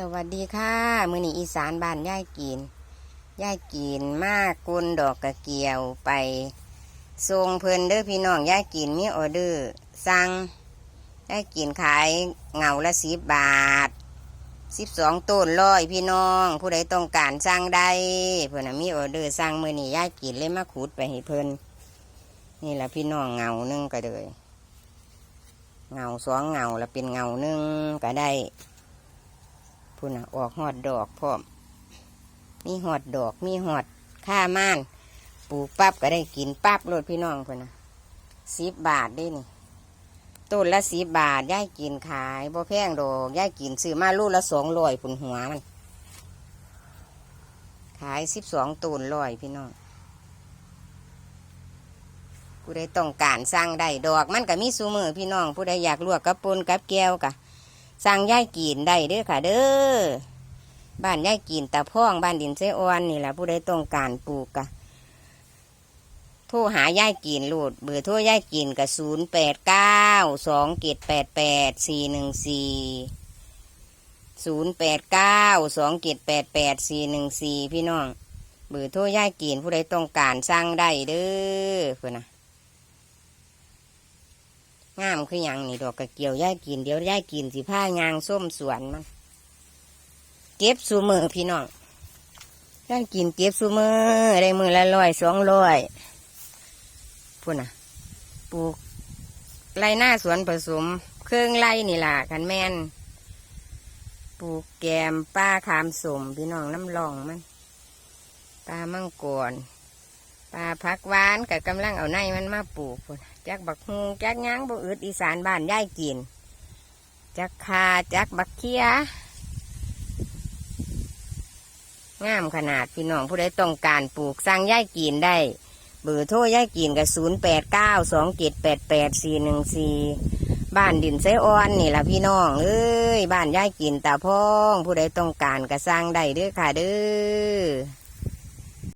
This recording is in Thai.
สวัสดีค่ะ มือนีอีสานบ้านย่ายกินย่ายกินมากกุนดอกกระเกียวไปทรงเพลินเด้อพี่น้องย่ายกินมีออเดอร์สั่งย่ายกินขายเงาละสิบบาทสิบสองต้นร้อยพี่น้อง ผู้ใดต้องการสั่งได้เพื่อนมีออเดอร์สั่งมือนีย่ายกินเลยมาขุดไปให้เพิ่นนี่แหละพี่น้องเงาหนึ่งก็เลยเงาสองเงาแล้วเป็นเงาหนึ่งก็ได้ พุ่นนะออกหอดดอกพร้อม มีหอดดอก มีหอดข้าม่าน ปลูกปั๊บก็ได้กินปั๊บโลดพี่น้องพุ่นน่ะสิบบาทได้นี่ต้นละสิบบาทย่ายกินขายบ่แพงดอกย่ายกินซื้อมาลูกละสองร้อยพุ่นหัวมัน ขายสิบสองต้นร้อยพี่น้องผู้ใดต้องการสั่งได้ดอกมันก็มีสูมือพี่น้อง ผู้ใดอยากลวกกับปนกับแก้วกะ สั่งย่ายกีนได้เด้อค่ะเด้อบ้านย่ายกีนตาพ่องบ้านดินเซออนนี่แหละผู้ใดต้องการปลูกกะโทรหาย่ายกีนโหลดเบอร์โทรย่ายกีนกับศูนย์แปดเก้าสองเกตแปดแปดสี่หนึ่งสี่ศูนย์แปดเก้าสองเกตแปดแปดสี่หนึ่งสี่พี่น้องเบอร์โทรย่ายกีนผู้ใดต้องการสั่งได้เด้อเพื่อนนะ งามคือหยังนี่ดอกกระเกียวย่ายกินเดี๋ยวย่ายกินสิผ้ายางส้มสวนมัน เก็บสูมือพี่น้องย่ายกินเก็บสูมือได้มือละร้อยสองร้อยพูดนะปลูกไรหน้าสวนผสม เครื่องไรนี่ล่ะกันแมนปลูกแกมป้าขามสมพี่น้องน้ำลองมันปลามังกร ปลาพักหวานกับกำลังเอาในมันมาปลูกพูดน่ะจักบักฮงจักหยังบ่อืดอีสานบ้านย่ายกินจักคาจักบักเคียงามขนาดพี่น้องผู้ใดต้องการปลูกสร้างย่ายกินได้ เบอร์โทรย่ายกินกับศูนย์แปดเก้าสองเจ็ดแปดแปดสี่หนึ่งสี่บ้านดินไซออนนี่แหละพี่น้องเอ้ยบ้านย่ายกินตาพอง ผู้ใดต้องการก็สร้างได้เด้อค่ะเด้อ